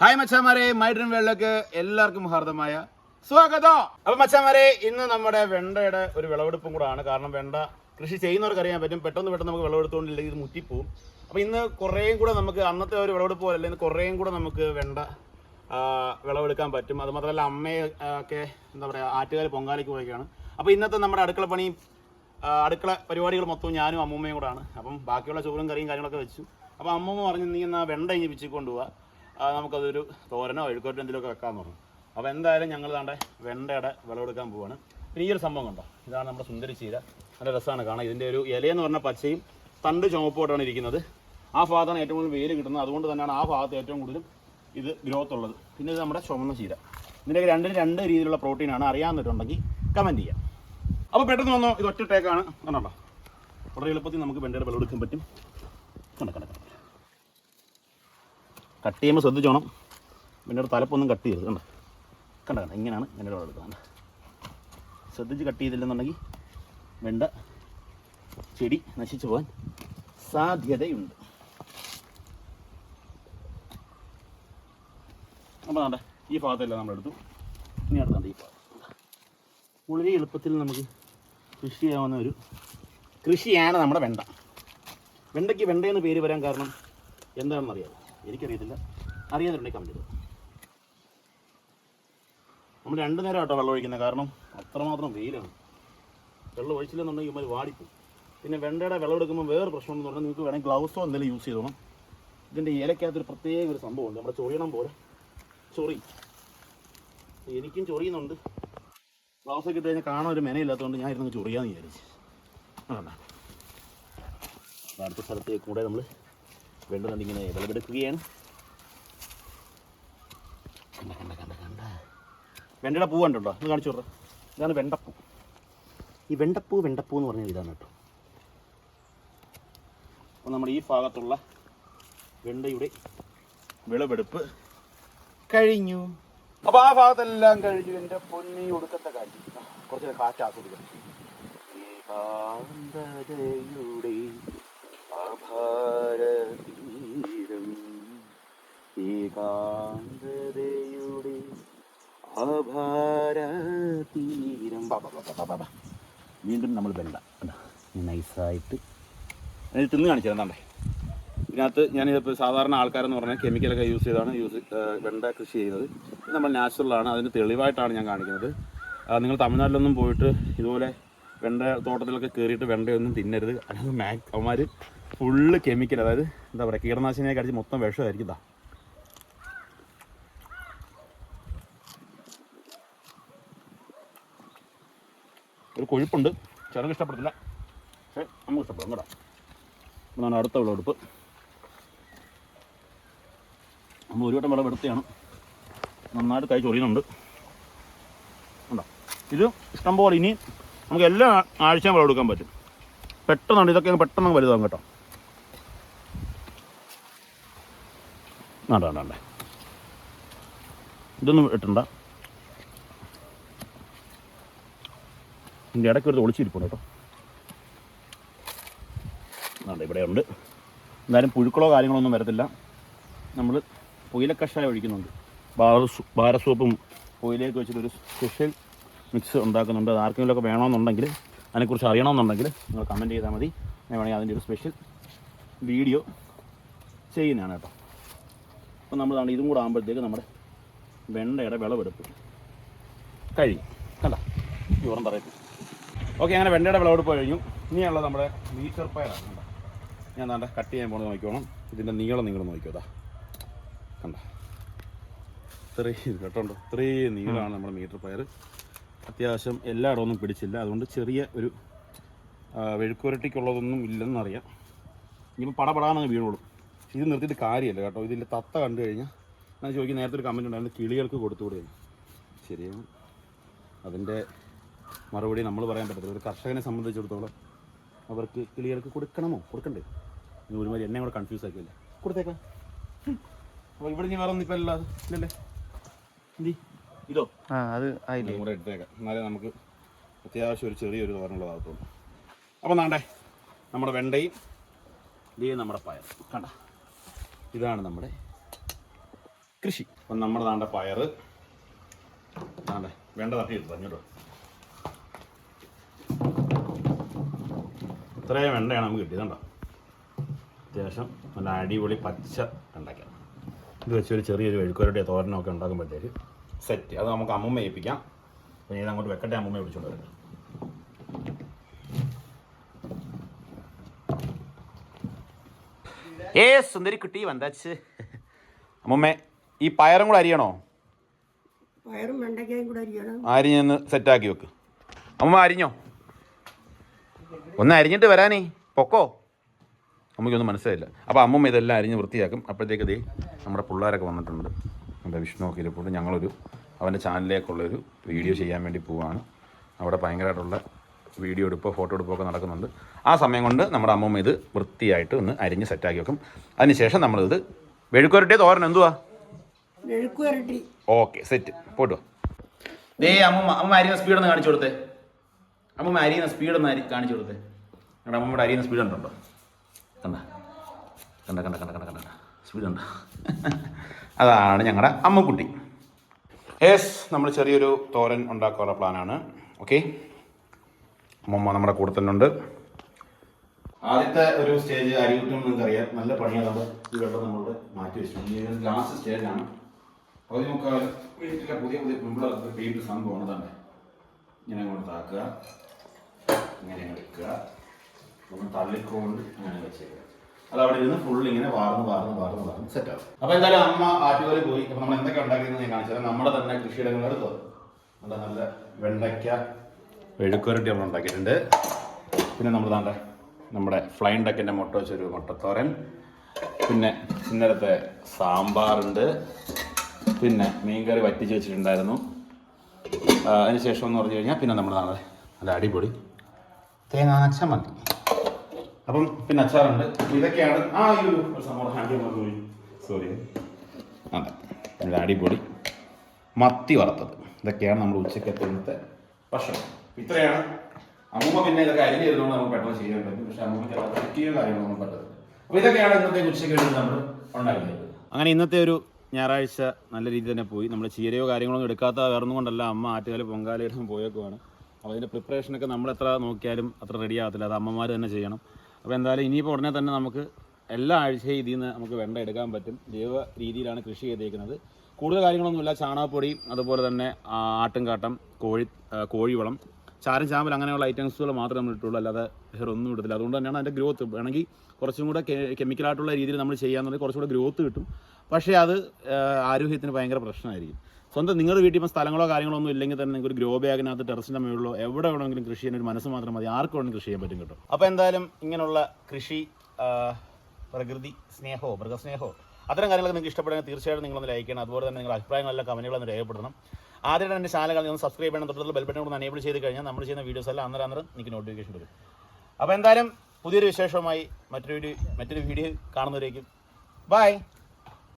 Hi മച്ചാമാരെ. മൈഡ്രൻ വെള്ളക്ക് എല്ലാവർക്കും ഹാർദമായ സ്വാഗതം. അപ്പൊ മച്ചാമാരെ ഇന്ന് നമ്മുടെ വെണ്ടയുടെ ഒരു വിളവെടുപ്പും കൂടാണ്. കാരണം വെണ്ട കൃഷി ചെയ്യുന്നവർക്ക് അറിയാൻ പറ്റും. പെട്ടെന്ന് പെട്ടെന്ന് നമുക്ക് വിളവെടുത്തുകൊണ്ടില്ലെങ്കിൽ ഇത് മുറ്റിപ്പോവും. അപ്പൊ ഇന്ന് കുറേയും കൂടെ നമുക്ക് അന്നത്തെ ഒരു വിളവെടുപ്പ് പോലെ ഇന്ന് കുറേയും കൂടെ നമുക്ക് വെണ്ട വിളവെടുക്കാൻ പറ്റും. അത് മാത്രമല്ല അമ്മയെ ഒക്കെ എന്താ പറയുക ആറ്റുകാർ പൊങ്കാലയ്ക്ക് പോയൊക്കെയാണ്. അപ്പോൾ ഇന്നത്തെ നമ്മുടെ അടുക്കള പണി അടുക്കള പരിപാടികൾ മൊത്തം ഞാനും അമ്മൂമ്മയും കൂടാണ്. അപ്പം ബാക്കിയുള്ള ചോറും കറിയും കാര്യങ്ങളൊക്കെ വെച്ചു. അപ്പോൾ അമ്മൂമ്മ പറഞ്ഞു നീ എന്നാൽ വെണ്ട ഇനി ആ, നമുക്കതൊരു തോരനോ എഴുക്കോട്ടോ എന്തെങ്കിലുമൊക്കെ വെക്കാമെന്ന് പറഞ്ഞു. അപ്പോൾ എന്തായാലും ഞങ്ങൾ താണ്ടെ വെണ്ടയുടെ വിളവെടുക്കാൻ പോവാണ്. പിന്നെ ഈ ഒരു സംഭവം കണ്ടോ? ഇതാണ് നമ്മുടെ സുന്ദരി ചീര. നല്ല രസമാണ് കാണാം ഇതിന്റെ ഒരു ഇലയെന്ന് പറഞ്ഞ പച്ചയും തണ്ട് ചുമപ്പോട്ടാണ് ഇരിക്കുന്നത്. ആ ഭാഗത്താണ് ഏറ്റവും കൂടുതൽ വേര് കിട്ടുന്നത്. അതുകൊണ്ട് തന്നെയാണ് ആ ഭാഗത്ത് ഏറ്റവും കൂടുതലും ഇത് ഗ്രോത്ത് ഉള്ളത്. പിന്നെ ഇത് നമ്മുടെ ചുമന്ന ചീര. ഇതിന്റെ രണ്ടിന് രണ്ട് രീതിയിലുള്ള പ്രോട്ടീനാണ് അറിയാമെന്നിട്ടുണ്ടെങ്കിൽ കമന്റ് ചെയ്യാം. അപ്പോൾ പെട്ടെന്ന് വന്നോ? ഇത് ഒറ്റ ടേക്കാണ് കണ്ടോ? വളരെ എളുപ്പത്തിൽ നമുക്ക് വെണ്ടയുടെ വിളവെടുക്കാൻ പറ്റും. കണ്ട? കട്ട് ചെയ്യുമ്പോൾ ശ്രദ്ധിച്ചോണം. പിന്നെ ഒരു തലപ്പൊന്നും കട്ട് ചെയ്യരുത്. കണ്ട? കണ്ട കണ്ട? ഇങ്ങനെയാണ് എന്റെ ഒരാൾ എടുക്കുന്നത് ശ്രദ്ധിച്ച് കട്ട് ചെയ്തില്ലെന്നുണ്ടെങ്കിൽ വെണ്ട ചെടി നശിച്ചു പോകാൻ സാധ്യതയുണ്ട്. അപ്പോൾ വേണ്ട ഈ ഭാഗത്തെല്ലാം നമ്മൾ എടുത്തു. ഇനി അടുത്തുണ്ട് ഈ ഭാഗം. വളരെ എളുപ്പത്തിൽ നമുക്ക് കൃഷി ചെയ്യാവുന്ന ഒരു കൃഷിയാണ് നമ്മുടെ വെണ്ട. വെണ്ടയ്ക്ക് വെണ്ടയെന്ന് പേര് വരാൻ കാരണം എന്താണെന്ന് അറിയാമോ എനിക്കറിയത്തില്ല. അറിയാതുണ്ടെങ്കിൽ കമന്റ് ചെയ്തു നമ്മൾ രണ്ട് നേരം കേട്ടോ വെള്ളം ഒഴിക്കുന്നത്. കാരണം അത്രമാത്രം വെയിലാണ്. വെള്ളം ഒഴിച്ചില്ലെന്നുണ്ടെങ്കിൽ ഇവന്മാർ വാടിപ്പോവും. പിന്നെ വെണ്ടയുടെ വെള്ളം എടുക്കുമ്പോൾ വേറെ പ്രശ്നം എന്ന് പറഞ്ഞാൽ നിങ്ങൾക്ക് വേണമെങ്കിൽ ഗ്ലൗസോ എന്തെങ്കിലും യൂസ് ചെയ്തോണം. ഇതിന്റെ ഇലക്കകത്തൊരു പ്രത്യേക ഒരു സംഭവമുണ്ട്. നമ്മുടെ ചൊറിയണം പോലെ. ചൊറി. എനിക്കും ചൊറിയുന്നുണ്ട്. ഗ്ലൗസൊക്കെ ഇട്ട് കഴിഞ്ഞാൽ കാണാൻ ഒരു മെനയില്ലാത്തതുകൊണ്ട് ഞാൻ ഇരുന്ന് ചൊറിയാന്ന് വിചാരിച്ചു. അടുത്ത സ്ഥലത്തേക്ക് കൂടെ നമ്മൾ വെണ്ട തണ്ടിങ്ങനെ വിളവെടുക്കുകയാണ്. കണ്ട കണ്ട കണ്ട കണ്ട. വെണ്ടയുടെ പൂ കണ്ടുണ്ടോ? ഒന്ന് കാണിച്ചു ഇതാണ് വെണ്ടപ്പൂ. ഈ വെണ്ടപ്പൂ വെണ്ടപ്പൂ എന്ന് പറഞ്ഞ ഇതാണ് കേട്ടോ. അപ്പോൾ നമ്മുടെ ഈ ഭാഗത്തുള്ള വെണ്ടയുടെ വിളവെടുപ്പ് കഴിഞ്ഞു. അപ്പോൾ ആ ഭാഗത്തെല്ലാം കഴിഞ്ഞു. എന്റെ പൊന്നി ഒടുക്കത്തെ കാര്യം കുറച്ച് കാറ്റ് ഈ ഭാഗം ആഭാരതീരം ഏകാന്തതയുടെ ആഭാരതീരം ബാ ബാ ബാ ബാ ബാ ബാ വീണ്ടും നമ്മൾ വെണ്ട നൈസായിട്ട് അതിൽ തിന്ന് കാണിച്ചു തന്നെ ഇതിനകത്ത് ഞാനിതിപ്പോൾ സാധാരണ ആൾക്കാരെന്ന് പറഞ്ഞാൽ കെമിക്കലൊക്കെ യൂസ് ചെയ്താണ് യൂസ് വെണ്ട കൃഷി ചെയ്യുന്നത്. ഇത് നമ്മൾ നാച്ചുറലാണ് അതിന് തെളിവായിട്ടാണ് ഞാൻ കാണിക്കുന്നത്. നിങ്ങൾ തമിഴ്നാട്ടിലൊന്നും പോയിട്ട് ഇതുപോലെ വെണ്ട തോട്ടത്തിലൊക്കെ കയറിയിട്ട് വെണ്ടയൊന്നും തിന്നരുത്. അല്ലാതെ മാക് അവന്മാർ ഫുള്ള് കെമിക്കൽ അതായത് എന്താ പറയുക കീടനാശിനിയൊക്കെ അടിച്ച് മൊത്തം വിഷമായിരിക്കും ഇതാ. കൊഴുപ്പുണ്ട് ചിലർക്ക് ഇഷ്ടപ്പെടത്തില്ല. പക്ഷേ നമുക്ക് ഇഷ്ടപ്പെടും കേട്ടോ. ഇതാണ് അടുത്ത വിളവെടുപ്പ്. നമ്മൾ ഒരു വട്ടം വിളവെടുത്തതാണ് നന്നായിട്ട് കൈ ചൊറിയുന്നുണ്ട്. ഉണ്ടോ ഇത് ഇഷ്ടംപോലെ ഇനി നമുക്ക് എല്ലാ ആഴ്ചയും വിളവെടുക്കാൻ പറ്റും. പെട്ടെന്നാണ് ഇതൊക്കെ പെട്ടെന്ന് വലുതാകും കേട്ടോ. വേണ്ട വേണ്ട വേണ്ട ഇതൊന്നും ഇട്ടണ്ട ഇതിന്റെ ഇടയ്ക്ക് ഒരു ഒളിച്ചിരിപ്പുണ്ട് കേട്ടോ. അതെ ഇവിടെ ഉണ്ട്. എന്തായാലും പുഴുക്കളോ കാര്യങ്ങളോ ഒന്നും വരത്തില്ല. നമ്മൾ പുയിലക്കഷായം ഒഴിക്കുന്നുണ്ട്. ബാര സൂ- ബാര സൂപ്പും പുയിലേക്ക് വെച്ചിട്ടൊരു സ്പെഷ്യൽ മിക്സ് ഉണ്ടാക്കുന്നുണ്ട്. അത് ആർക്കെങ്കിലുമൊക്കെ വേണമെന്നുണ്ടെങ്കിൽ അതിനെക്കുറിച്ച് അറിയണമെന്നുണ്ടെങ്കിൽ നിങ്ങൾ കമന്റ് ചെയ്താൽ മതി. ഞാൻ വേണമെങ്കിൽ അതിന്റെ ഒരു സ്പെഷ്യൽ വീഡിയോ ചെയ്യുന്നതാണ് കേട്ടോ. അപ്പോൾ നമ്മൾ ഇതും കൂടെ ആകുമ്പോഴത്തേക്ക് നമ്മുടെ വെണ്ടയുടെ വിളവെടുപ്പ്. കഴിയും കണ്ട? വിവരം പറയത്തിൽ ഓക്കെ അങ്ങനെ വെണ്ടയുടെ വിളവെടുപ്പ് കഴിഞ്ഞു. ഇനിയുള്ളത് നമ്മുടെ മീറ്റർ പയറാണ് ഞാൻ നാണ്ട കട്ട് ചെയ്യാൻ പോകുന്നത് നോക്കിക്കോണം. ഇതിന്റെ നീളം നിങ്ങൾ നോക്കിക്കോതാ കണ്ട. ഇത്രയും കേട്ടോണ്ടോ ഇത്രയും നീളമാണ് നമ്മുടെ മീറ്റർ പയർ അത്യാവശ്യം എല്ലായിടവും ഒന്നും പിടിച്ചില്ല. അതുകൊണ്ട് ചെറിയ ഒരു വെഴുക്കുരട്ടിക്കുള്ളതൊന്നും ഇല്ലെന്നറിയാം. ഇനിയിപ്പോൾ പടപടാന്നങ്ങ് വീണോളും. ഇത് നിർത്തിയിട്ട് കാര്യമല്ല കേട്ടോ. ഇതിന്റെ തത്ത കണ്ടു കഴിഞ്ഞാൽ ഞാൻ ചോദിക്കും നേരത്തെ ഒരു കമന്റ് ഉണ്ടായിരുന്നു കിളികൾക്ക് കൊടുത്തുകൂടെ ശരിയാണ്. അതിന്റെ മറുപടി നമ്മൾ പറയാൻ പറ്റത്തില്ല. ഒരു കർഷകനെ സംബന്ധിച്ചിടത്തോളം അവർക്ക് കിളികൾക്ക് കൊടുക്കണമോ? കൊടുക്കണ്ടേ? ഇനി ഒരുമാതിരി എന്നെ കൂടെ കൺഫ്യൂസ് ആക്കില്ല കൊടുത്തേക്കാം. അപ്പോൾ ഇവിടെ ഇനി വേറെ ഒന്നും ഇപ്പം അല്ലാതെ ഇല്ലല്ലേ? എന്തി ഇതോ? ആ അത് ആയില്ലേ? കൂടെ എടുത്തേക്കാം എന്നാലേ നമുക്ക് അത്യാവശ്യം ഒരു ചെറിയൊരു തോരനുള്ളതാകത്തുള്ളൂ അപ്പോൾ നാണ്ടേ നമ്മുടെ വെണ്ടയും ഇതേ നമ്മുടെ പയർ കണ്ട? ഇതാണ് നമ്മുടെ കൃഷി. അപ്പം നമ്മുടെ നാണ്ട പയർ നാണ്ടേ വേണ്ട തട്ടി എടുത്തു കേട്ടോ. ഇത്രയും വെണ്ടയാണ് നമുക്ക് കിട്ടിയത് കണ്ടോ? അത്യാവശ്യം നല്ല അടിപൊളി പച്ച വെണ്ടയ്ക്കാണ് ഇത് വെച്ച് ഒരു ചെറിയൊരു വെഴുക്കുവരുടെ തോരനൊക്കെ ഉണ്ടാക്കുമ്പോഴത്തേക്ക് സെറ്റ് അത് നമുക്ക് അമ്മമ്മ ഏൽപ്പിക്കാം. അപ്പോൾ ഞാൻ അങ്ങോട്ട് വെക്കട്ടെ അമ്മമ്മ വിളിച്ചുകൊണ്ട് വരട്ടെ. ഏ സുന്ദരി കുട്ടി വന്താച്ച്. അമ്മമ്മേ ഈ പയറും കൂടെ അരിയണോ? പയറും വെണ്ടയ്ക്കയും കൂടെ അരിയണം. അരിഞ്ഞൊന്ന് സെറ്റാക്കി വെക്ക്. അമ്മ അരിഞ്ഞോ? ഒന്ന് അരിഞ്ഞിട്ട് വരാനേ. പൊക്കോ? അമ്മയ്ക്കൊന്നും മനസ്സിലായില്ല. അപ്പോൾ അമ്മമ്മ ഇതെല്ലാം അരിഞ്ഞ് വൃത്തിയാക്കും. അപ്പോഴത്തേക്ക് ദേ നമ്മുടെ പിള്ളേരൊക്കെ വന്നിട്ടുണ്ട്. നമ്മുടെ വിഷ്ണു ഒക്കെ ഇരിപ്പോൾ ഞങ്ങളൊരു അവന്റെ ചാനലിലേക്കുള്ളൊരു വീഡിയോ ചെയ്യാൻ വേണ്ടി പോവാണ്. അവിടെ ഭയങ്കരമായിട്ടുള്ള വീഡിയോ എടുപ്പോ ഫോട്ടോ എടുപ്പൊക്കെ നടക്കുന്നുണ്ട്. ആ സമയം കൊണ്ട് നമ്മുടെ അമ്മമ്മ ഇത് വൃത്തിയായിട്ട് ഒന്ന് അരിഞ്ഞ് സെറ്റാക്കി വെക്കും. അതിനുശേഷം നമ്മളിത് വെഴുക്കുരട്ടിയ തോരൻ എന്തുവാ? Okay set. പോട്ടോ ദേ അമ്മ അമ്മ അരിഞ്ഞ സ്പീഡ് ഒന്ന് കാണിച്ചു കൊടുത്തേ. അമ്മമ്മ അരിയുന്ന സ്പീഡ് അരി കാണിച്ചു കൊടുത്തേ ഞങ്ങളുടെ അമ്മയുടെ അരിയുന്ന സ്പീഡ് ഉണ്ടോ കണ്ട? കണ്ട? കണ്ട കണ്ട കണ്ട കണ്ട സ്പീഡ് ഉണ്ടോ അതാണ് ഞങ്ങളുടെ അമ്മക്കുട്ടി. യെസ് നമ്മൾ ചെറിയൊരു തോരൻ ഉണ്ടാക്കാനുള്ള പ്ലാനാണ് ഓക്കെ അമ്മമ്മ നമ്മുടെ കൂടെ തന്നെ ഉണ്ട്. ആദ്യത്തെ ഒരു സ്റ്റേജ് അരി നിങ്ങൾക്ക് അറിയാം നല്ല പണിയാണ് നമ്മൾ ഈ വെള്ളം നമ്മളുടെ മാറ്റി വെച്ചിട്ടുണ്ട് ലാസ്റ്റ് സ്റ്റേജാണ് പകുതി മുക്കാൽ വീട്ടിലെ പുതിയ പുതിയ പിമ്പിളൊക്കെ പെയിന്റ് സംഭവമാണ് തന്നെ ഇങ്ങനെ അങ്ങോട്ട് താക്കുക. ഇങ്ങനെ വെക്കുക. ഒന്ന് തള്ളിക്കൊണ്ട് ഇങ്ങനെ വെച്ചേക്കുക. അത് അവിടെ ഇരുന്ന് ഫുൾ ഇങ്ങനെ വാർന്ന് വാർന്ന് വാർന്ന് വാർന്ന് സെറ്റ് ആവും. അപ്പോൾ എന്തായാലും അമ്മ ആറ്റുപോലെ പോയി. അപ്പോൾ നമ്മൾ എന്തൊക്കെ ഉണ്ടാക്കിയെന്ന് ഞാൻ കാണിച്ചാൽ നമ്മുടെ തന്നെ കൃഷിയിടങ്ങൾ എടുത്തോ? നല്ല നല്ല വെണ്ടയ്ക്ക വെഴുക്കുരട്ടി നമ്മൾ ഉണ്ടാക്കിയിട്ടുണ്ട്. പിന്നെ നമ്മൾ താണ്ട നമ്മുടെ ഫ്ലൈൻ ഡക്കിന്റെ മുട്ട വെച്ചൊരു മുട്ടത്തോരൻ. പിന്നെ ഇന്നലത്തെ സാമ്പാറുണ്ട്. പിന്നെ മീൻകറി വറ്റിച്ച് വെച്ചിട്ടുണ്ടായിരുന്നു. അതിന് അതിനുശേഷം എന്ന് പറഞ്ഞു കഴിഞ്ഞാൽ പിന്നെ നമ്മൾ നല്ല അടിപൊളി തേങ്ങ അച്ചമന്തി അപ്പം പിന്നെ അച്ചാറുണ്ട്. ഇതൊക്കെയാണ് ആ ഈ ഒരു സംഭവം കാണിക്കാൻ മറന്നുപോയി സോറി അതെ. നല്ല അടിപൊളി. മത്തി വറുത്തത്. ഇതൊക്കെയാണ് നമ്മുടെ ഉച്ചയ്ക്ക് എത്തുന്നത് ഭക്ഷണം. ഇത്രയാണ്. അമ്മൂമ്മ പിന്നെ ഇതൊക്കെ അരിഞ്ഞ് തരുന്നതുകൊണ്ട് നമുക്ക് പെട്ടെന്ന് ചെയ്യാൻ പറ്റും. പക്ഷെ അമ്മൂമ്മ പറ്റിയ കാര്യങ്ങൾ കാര്യങ്ങളൊന്നും പറ്റത്തില്ല. അപ്പോൾ ഇതൊക്കെയാണ് ഇന്നത്തെ ഉച്ചയ്ക്ക് വേണ്ടി നമ്മൾ ഉണ്ടാക്കുന്നത് അങ്ങനെ ഇന്നത്തെ ഒരു ഞായറാഴ്ച നല്ല രീതിയിൽ തന്നെ പോയി. നമ്മൾ ചീരയോ കാര്യങ്ങളൊന്നും എടുക്കാത്ത വേറൊന്നും കൊണ്ടല്ല. അമ്മ ആറ്റുകാൽ പോയൊക്കെ പോയേക്കുവാണ്. അപ്പോൾ അതിന്റെ പ്രിപ്പറേഷനൊക്കെ നമ്മൾ എത്ര നോക്കിയാലും അത്ര റെഡി ആകത്തില്ല. അത് അമ്മമാർ തന്നെ ചെയ്യണം. അപ്പോൾ എന്തായാലും ഇനിയിപ്പോൾ ഉടനെ തന്നെ നമുക്ക് എല്ലാ ആഴ്ചയും ഇതിൽ നിന്ന് നമുക്ക് വെണ്ട എടുക്കാൻ പറ്റും. ജൈവ രീതിയിലാണ് കൃഷി ചെയ്തേക്കുന്നത്. കൂടുതൽ കാര്യങ്ങളൊന്നുമില്ല. ചാണകപ്പൊടി അതുപോലെ തന്നെ ആട്ടുംകാട്ടം കോഴി കോഴിവളം. ചാരം ചാമ്പൽ അങ്ങനെയുള്ള ഐറ്റംസുകൾ മാത്രമേ നമ്മൾ ഇട്ടുള്ളൂ അല്ലാതെ വേറെ ഒന്നും ഇടത്തില്ല. അതുകൊണ്ട് തന്നെയാണ് അതിന്റെ ഗ്രോത്ത് വേണമെങ്കിൽ കുറച്ചും കൂടെ കെമിക്കലായിട്ടുള്ള രീതിയിൽ നമ്മൾ ചെയ്യാന്നുണ്ടെങ്കിൽ കുറച്ചുകൂടെ ഗ്രോത്ത് കിട്ടും. പക്ഷേ അത് ആരോഗ്യത്തിന് ഭയങ്കര പ്രശ്നമായിരിക്കും. സ്വന്തം നിങ്ങളുടെ വീട്ടിൽ ഇപ്പോൾ സ്ഥലങ്ങളോ കാര്യങ്ങളോ ഒന്നും ഇല്ലെങ്കിൽ തന്നെ നിങ്ങൾക്ക് ഒരു ഗ്രോ ബാഗിനകത്ത് ടെറസിന്റെ മുകളിലോ എവിടെ വേണമെങ്കിലും കൃഷി ചെയ്യാൻ ഒരു മനസ്സ് മാത്രം മതി. ആർക്ക് വേണമെങ്കിലും കൃഷി ചെയ്യാൻ പറ്റും കേട്ടോ. അപ്പോൾ എന്തായാലും ഇങ്ങനെയുള്ള കൃഷി പ്രകൃതി സ്നേഹമോ മൃഗസ്നേഹമോ അത്തരം കാര്യങ്ങളൊക്കെ നിങ്ങൾക്ക് ഇഷ്ടപ്പെടുമെങ്കിൽ തീർച്ചയായിട്ടും നിങ്ങളൊന്ന് ലൈക്ക് ചെയ്യണം. അതുപോലെ തന്നെ നിങ്ങളുടെ അഭിപ്രായങ്ങളെല്ലാം കമന്റുകളൊന്ന് രേഖപ്പെടുത്തണം. ആദ്യം എന്റെ ചാനൽ ഒന്ന് സബ്സ്ക്രൈബ് ചെയ്യണം. തൊട്ടുള്ള ബെൽ ബട്ടൺ കൂടെ എനേബിൾ ചെയ്ത് കഴിഞ്ഞാൽ നമ്മൾ ചെയ്യുന്ന വീഡിയോസ് എല്ലാം അന്നേരം അന്നേരം നിങ്ങൾക്ക് നോട്ടിഫിക്കേഷൻ വരും. അപ്പോൾ എന്തായാലും പുതിയൊരു വിശേഷവുമായി മറ്റൊരു വീഡിയോ മറ്റൊരു വീഡിയോ കാണുന്നവരേക്കും. ബൈ